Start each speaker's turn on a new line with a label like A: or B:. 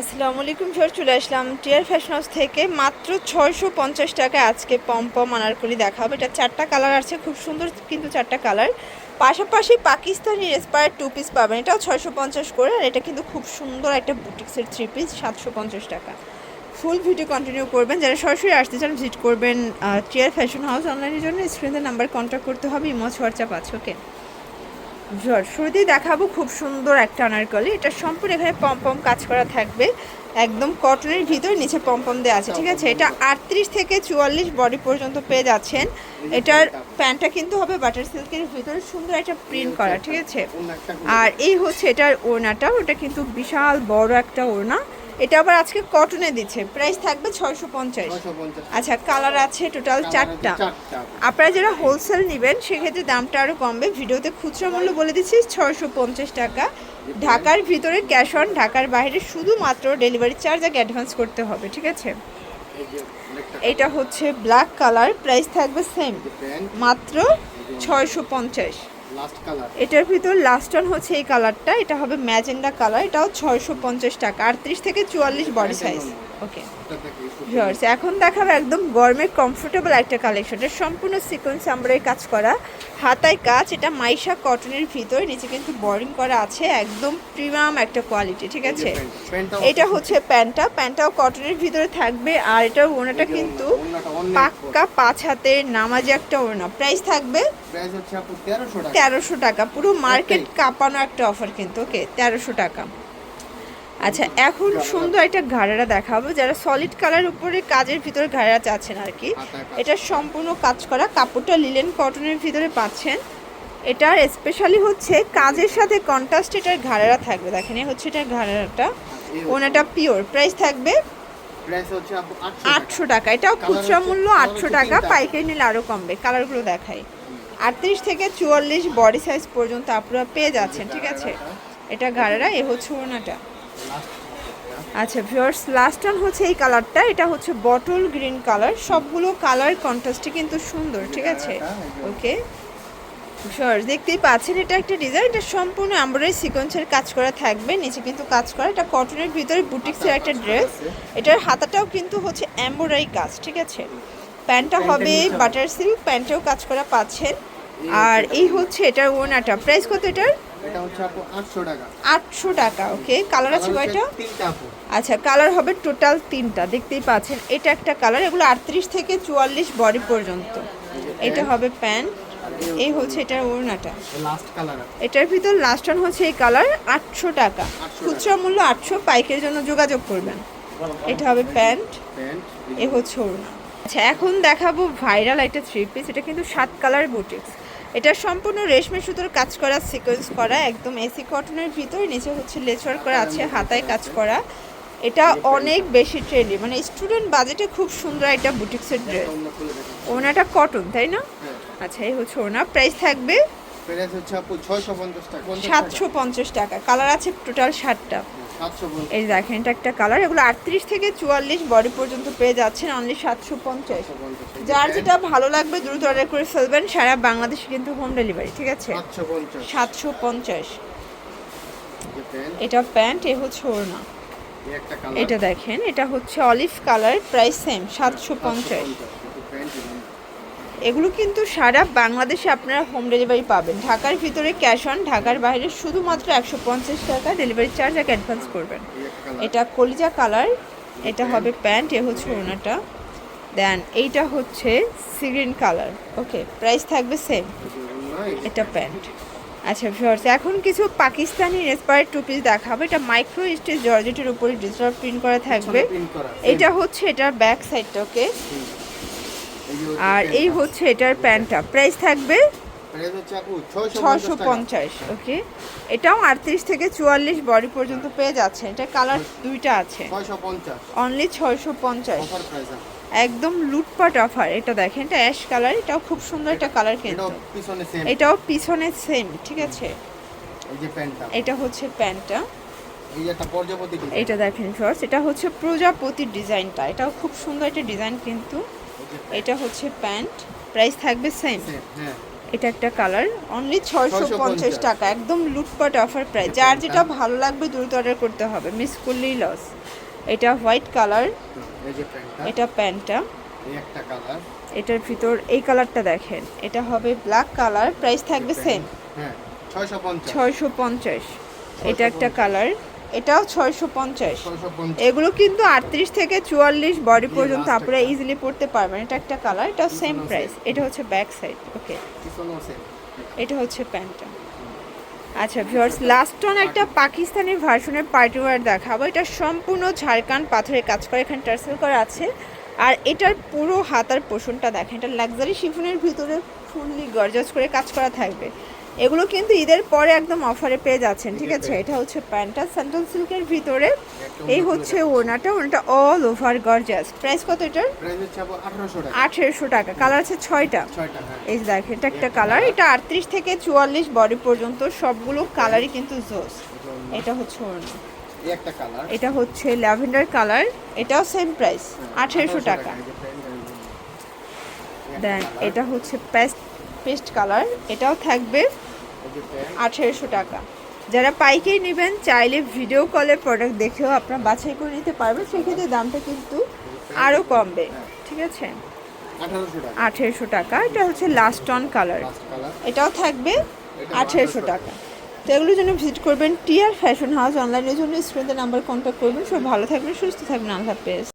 A: আসসালামু আলাইকুম স্যার চলে আসলাম। টিয়ার ফ্যাশন হাউস থেকে মাত্র ছয়শো পঞ্চাশ টাকায় আজকে পম পম আনারকলি দেখাবো। এটা চারটা কালার আছে, খুব সুন্দর কিন্তু চারটা কালার। পাশাপাশি পাকিস্তানি রেসপায়ার টু পিস পাবেন। এটাও ছয়শো পঞ্চাশ করে, আর এটা কিন্তু খুব সুন্দর একটা বুটিক্সের থ্রি পিস সাতশো পঞ্চাশ টাকা। ফুল ভিডিও কন্টিনিউ করবেন। যারা সরাসরি আসতে চান ভিজিট করবেন টিয়ার ফ্যাশন হাউস অনলাইনের জন্য। স্ক্রিনের নাম্বার কন্ট্যাক্ট করতে হবে ইমোজ হোয়াটসঅ্যাপ আছে ওকে জ্বর শুরুতেই দেখাবো খুব সুন্দর একটা আনারকলি। এটা সম্পূর্ণ এখানে পম পম কাজ করা থাকবে। একদম কটনের ভিতরে নিচে পম পম দেওয়া আছে, ঠিক আছে? এটা আটত্রিশ থেকে চুয়াল্লিশ বডি পর্যন্ত পেয়ে যাচ্ছেন। এটার প্যান্টটা কিন্তু হবে বাটার সিল্কের ভিতরে সুন্দর একটা প্রিন্ট করা, ঠিক আছে? আর এই হচ্ছে এটার ওড়নাটা ওটা কিন্তু বিশাল বড় একটা ওড়না। এটা আবার আজকে কটনে দিচ্ছে। প্রাইস থাকবে ছয়শো পঞ্চাশ। আচ্ছা কালার আছে টোটাল চারটা। আপনারা যারা হোলসেল নেবেন সেক্ষেত্রে দামটা আরও কমবে। ভিডিওতে খুচরা মূল্য বলে দিচ্ছি ছয়শো পঞ্চাশ টাকা। ঢাকার ভিতরে ক্যাশ অন ঢাকার বাইরে শুধুমাত্র ডেলিভারি চার্জ আগে অ্যাডভান্স করতে হবে ঠিক আছে? এটা হচ্ছে ব্ল্যাক কালার প্রাইস থাকবে সেম মাত্র ছয়শো পঞ্চাশ। এটার ভিতর লাস্ট ওয়ান হচ্ছে এই কালারটা এটা হবে ম্যাজেন্ডা কালার এটাও ছয়শো পঞ্চাশ টাকা। আটত্রিশ থেকে চুয়াল্লিশ বডি সাইজ ওকে ভিউয়ার্স এখন দেখাবো একদম গরমের কমফোর্টেবল একটা কালেকশন এটা সম্পূর্ণ সিকোয়েন্স আমরাই কাজ করা। হাতায় কাজ এটা মাইশা কটনের ভিতর নিচে কিন্তু বোরিং করা আছে একদম প্রিমিয়াম একটা কোয়ালিটি ঠিক আছে? এটা হচ্ছে প্যান্টটা প্যান্টটাও কটনের ভিতরে থাকবে আর এটা ওনাটা কিন্তু পাক্কা পাঁচ হাতের নামাজি একটা ওনা প্রাইস থাকবে
B: প্রাইস হচ্ছে আপু 1300 টাকা।
A: তেরোশো টাকা। পুরো মার্কেট কাঁপানো একটা অফার কিন্তু ওকে তেরোশো টাকা। আচ্ছা এখন সুন্দর একটা ঘাড়ারা দেখাবো যারা সলিড কালার উপরে কাজের ভিতরে ঘাড়া চাচ্ছেন আর কি। এটা সম্পূর্ণ কাজ করা কাপড়টা লিলেন কটনের ভিতরে পাচ্ছেন। এটার স্পেশালি হচ্ছে কাজের সাথে কন্ট্রাস্ট এটার ঘাড়ারা থাকবে দেখেন এই হচ্ছে এটার ঘাড়াটা ওনাটা পিওর প্রাইস থাকবে
B: প্রাইস হচ্ছে আপু 800
A: আটশো টাকা এটাও খুচরা মূল্য আটশো টাকা পাইকারি নিলে আরও কমবে কালারগুলো দেখাই। আটত্রিশ থেকে চুয়াল্লিশ বডি সাইজ পর্যন্ত আপনারা পেয়ে যাচ্ছেন ঠিক আছে? এটা গাড়ারা এ হচ্ছে ওনাটা আচ্ছা ভিউয়ার্স লাস্ট ওয়ান হচ্ছে এই কালারটা এটা হচ্ছে বটল গ্রিন কালার সবগুলো কালার কন্ট্রাস্টে কিন্তু সুন্দর ঠিক আছে? ওকে ভিউয়ার্স দেখতেই পাচ্ছেন এটা একটা ডিজাইন এটা সম্পূর্ণ এমব্রয়ডারি সিকোয়েন্সের কাজ করা থাকবে নিচে কিন্তু কাজ করা। এটা কটনের ভিতরে বুটিক্সের একটা ড্রেস এটার হাতাটাও কিন্তু হচ্ছে এমব্রয়ডারি কাজ ঠিক আছে? প্যান্টটা হবে বাটার সিল্ক প্যান্টেও কাজ করা পাচ্ছেন। আর এই হচ্ছে এটার ওনাটা প্রাইস কত এটার?
B: এটা হচ্ছে আপু 800 টাকা।
A: আটশো টাকা ওকে কালার আছে কয়টা? আচ্ছা কালার হবে টোটাল তিনটা দেখতেই পাচ্ছেন। এটা একটা কালার এগুলো আটত্রিশ থেকে চুয়াল্লিশ বডি পর্যন্ত। এটা হবে প্যান্ট এই হচ্ছে এটার ওড়নাটা। এটার ভিতর লাস্ট ওয়ান হচ্ছে এই কালার আটশো টাকা।
B: 800
A: খুচরা মূল্য আটশো পাইকের জন্য যোগাযোগ করবেন। এটা হবে প্যান্ট
B: প্যান্ট
A: এ হচ্ছে ওড়না। আচ্ছা এখন দেখাবো ভাইরাল একটা থ্রি পিস এটা কিন্তু সাত কালার বুটিক্স এটা সম্পূর্ণ রেশমি সুতোর কাজ করা সিকোয়েন্স করা একদম এসি কটনের ভিতরে নিচে হচ্ছে লেচর করা আছে হাতায় কাজ করা। এটা অনেক বেশি ট্রেন্ডি মানে স্টুডেন্ট বাজেটে খুব সুন্দর একটা বুটিক্সের ড্রেস ওনাটা কটন তাই না?
B: হ্যাঁ।
A: আচ্ছা এই হচ্ছে ওনা প্রাইস থাকবে
B: প্রাইস হচ্ছে 650 টাকা।
A: সাতশো পঞ্চাশ টাকা। কালার আছে টোটাল ষাটটা।
B: 750
A: এই দেখেন এটা একটা কালার এগুলো আটত্রিশ থেকে চুয়াল্লিশ বডি পর্যন্ত পেয়ে যাচ্ছেন অনলি সাতশো পঞ্চাশ। যার যেটা ভালো লাগবে দ্রুত অর্ডার করে ফেলবেন সারা বাংলাদেশে কিন্তু হোম ডেলিভারি ঠিক আছে? সাতশো পঞ্চাশ। এটা প্যান্ট এ হচ্ছে ওড়না। এটা দেখেন এটা হচ্ছে অলিভ কালার প্রাইস সেম সাতশো পঞ্চাশ। এগুলো কিন্তু সারা বাংলাদেশে আপনারা হোম ডেলিভারি পাবেন। ঢাকার ভিতরে ক্যাশ অন ঢাকার বাইরে শুধুমাত্র একশো পঞ্চাশ টাকা ডেলিভারি চার্জ আগে অ্যাডভান্স করবেন। এটা কলিজা কালার এটা হবে প্যান্ট এ হচ্ছে ওড়নাটা দেন এইটা হচ্ছে sea green colour okay price থাকবে সেম এটা প্যান্ট আচ্ছা ভিউয়ার্স এখন কিছু পাকিস্তানি ইন্সপায়ার্ড টু পিস দেখাবো। এটা মাইক্রো স্টিচ জর্জেটের উপরে ডিজিটাল প্রিন্ট করা থাকবে। এটা হচ্ছে এটার ব্যাক সাইডটা ওকে আর এই হচ্ছে এটার প্যান্টটা। প্রাইস থাকবে ছশো পঞ্চাশ ওকে এটাও আটত্রিশ থেকে চুয়াল্লিশ বডি পর্যন্ত পেয়ে যাচ্ছে এটা কালার দুইটা আছে। অনলি ছয়শো পঞ্চাশ। একদম লুটপাট অফার এটা দেখেন এটা অ্যাশ কালার এটাও খুব সুন্দর একটা কালার কিন্তু।
B: এটাও পিছনে সেম
A: ঠিক আছে? এটা হচ্ছে প্যান্টটা। এটা দেখেন শর্টস এটা হচ্ছে প্রজাপতির ডিজাইনটা। এটাও খুব সুন্দর একটা ডিজাইন কিন্তু। এটা হচ্ছে প্যান্ট প্রাইস থাকবে সেম
B: হ্যাঁ।
A: এটা একটা কালার অনলি ছয়শো পঞ্চাশ টাকা একদম লুটপাট অফার প্রাইস যার যেটা ভালো লাগবে দ্রুত অর্ডার করতে হবে মিস করলেই লস এটা হোয়াইট কালার এটা প্যান্টটা। এটার ভিতর এই কালারটা দেখেন এটা হবে ব্ল্যাক কালার প্রাইস থাকবে সেম
B: হ্যাঁ ছয়শো পঞ্চাশ।
A: এটা একটা কালার এটাও ছয়শো পঞ্চাশ। এগুলো কিন্তু আটত্রিশ থেকে চুয়াল্লিশ বডি পর্যন্ত আপনারা ইজিলি পড়তে পারবেন। এটা একটা কালার এটাও সেম প্রাইস এটা হচ্ছে ব্যাক সাইড ওকে এটা হচ্ছে প্যান্টটা। আচ্ছা ভিউয়ার্স লাস্ট অন একটা পাকিস্তানি ভার্সনের পার্টি ওয়্যার দেখাবো। এটা সম্পূর্ণ ঝাড়খান্ড পাথরের কাজ করে এখানে টার্সেল করা আছে। আর এটার পুরো হাতার পোষণটা দেখেন এটা লাক্সারি শিফনের ভিতরে ফুললি গর্জাস করে কাজ করা থাকবে। এগুলো কিন্তু ঈদের পরে একদম অফারে পেয়ে যাচ্ছেন ঠিক আছে? এটা হচ্ছে প্যান্টটা স্যান্টন সিল্কের ভিতরে। এই হচ্ছে ওনাটা ওনাটা অল ওভার গর্জাস প্রাইস কত এটার?
B: আঠারোশো টাকা।
A: কালার আছে ছয়টা।
B: হ্যাঁ।
A: এই যে দেখেন এটা একটা কালার এটা আটত্রিশ থেকে চুয়াল্লিশ বডি পর্যন্ত সবগুলো কালারই কিন্তু জোস এটা হচ্ছে
B: কালার
A: এটা হচ্ছে ল্যাভেন্ডার কালার এটাও সেম প্রাইস আঠেরোশো টাকা। দেন এটা হচ্ছে পেস্ট পেস্ট কালার এটাও থাকবে আঠেরোশো টাকা। যারা পাইকারি নেবেন চাইলে ভিডিও কলে প্রোডাক্ট দেখেও আপনারা বাছাই করে নিতে পারবেন সেক্ষেত্রে দামটা কিন্তু আরও কমবে ঠিক আছে?
B: আঠেরোশো টাকা।
A: এটা হচ্ছে লাস্ট অন কালার এটাও থাকবে আঠেরোশো টাকা। তো এগুলোর জন্য ভিজিট করবেন টিয়ার ফ্যাশন হাউস অনলাইনের জন্য স্ক্রিনে নাম্বার কন্ট্যাক্ট করবেন। সব ভালো থাকবেন সুস্থ থাকবেন আল্লাহ হাফেজ।